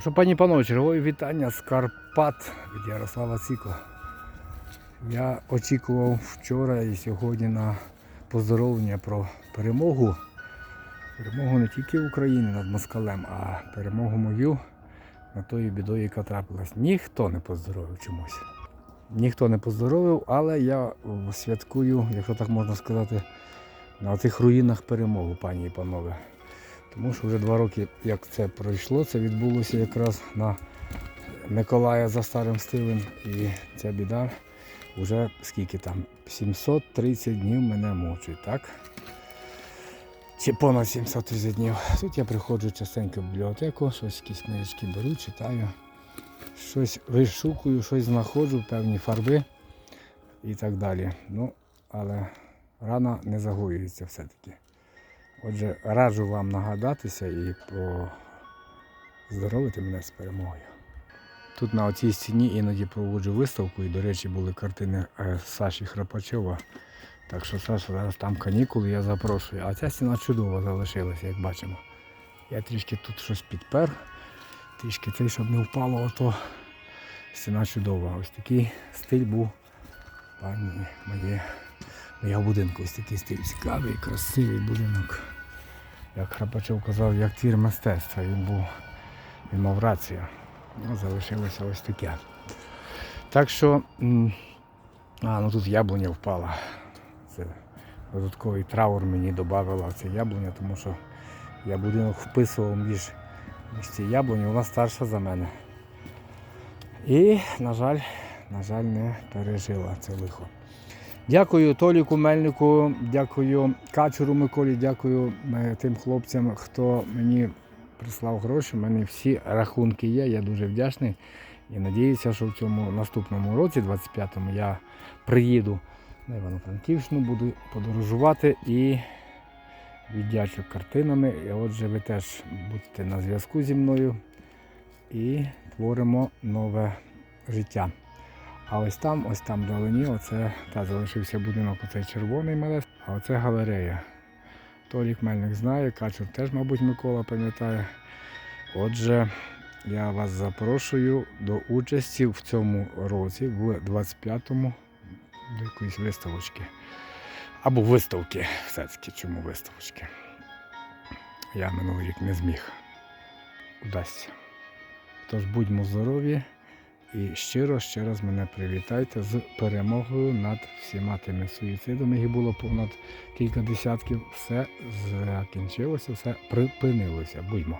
Що, пані панове, чергове вітання з Карпат від Ярослава Ціко. Я очікував вчора і сьогодні на поздоровлення про перемогу. Перемогу не тільки України над москалем, а перемогу мою над тою бідою, яка трапилась. Ніхто не поздоровив чомусь. Ніхто не поздоровив, але я святкую, якщо так можна сказати, на тих руїнах перемогу, пані і панове. Тому що вже два роки, як це пройшло, це відбулося якраз на Миколая за старим стилем. І ця біда вже скільки там? 730 днів мене мучить, так? Чи понад 730 днів. Тут я приходжу частенько в бібліотеку, щось якісь книжки беру, читаю, щось вишукую, щось знаходжу, певні фарби і так далі. Ну, але рана не загоюється все-таки. Отже, раджу вам нагадатися і поздоровити мене з перемогою. Тут на оцій стіні іноді проводжу виставку, і, до речі, були картини е, Саші Храпачова. Так що Саша зараз там канікули, я запрошую. А ця стіна чудово залишилася, як бачимо. Я трішки тут щось підпер, трішки цей, щоб не впало, ото стіна чудова. Ось такий стиль був пані моє, моєго будинку. Ось такий стиль цікавий, красивий будинок. Як Храпачов казав, як твір мистецтва. Він був, він мав рацію. Ну, залишилося ось таке. Так що, а, ну тут яблуня впала. Це додатковий траур мені додавала це яблуня, тому що я будинок вписував між, між ці яблуні, вона старша за мене. І, на жаль, на жаль, не пережила це лихо. Дякую Толіку Мельнику, дякую Качуру Миколі, дякую е, тим хлопцям, хто мені прислав гроші. У мене всі рахунки є. Я дуже вдячний. І надіюся, що в цьому наступному році, 25-му, я приїду на Івано-Франківщину, буду подорожувати і віддячу картинами. І отже, ви теж будете на зв'язку зі мною і творимо нове життя. А ось там, ось там вдалині, оце та залишився будинок, оцей червоний малес, а оце галерея. Толік Мельник знає, Качур теж, мабуть, Микола пам'ятає. Отже, я вас запрошую до участі в цьому році, в 25-му, до якоїсь виставочки. Або виставки, все-таки чому виставочки. Я минулий рік не зміг. Удасться. Тож будьмо здорові і щиро ще раз мене привітайте з перемогою над всіма тими суїцидами. Їх було понад кілька десятків. Все закінчилося, все припинилося. Будьмо.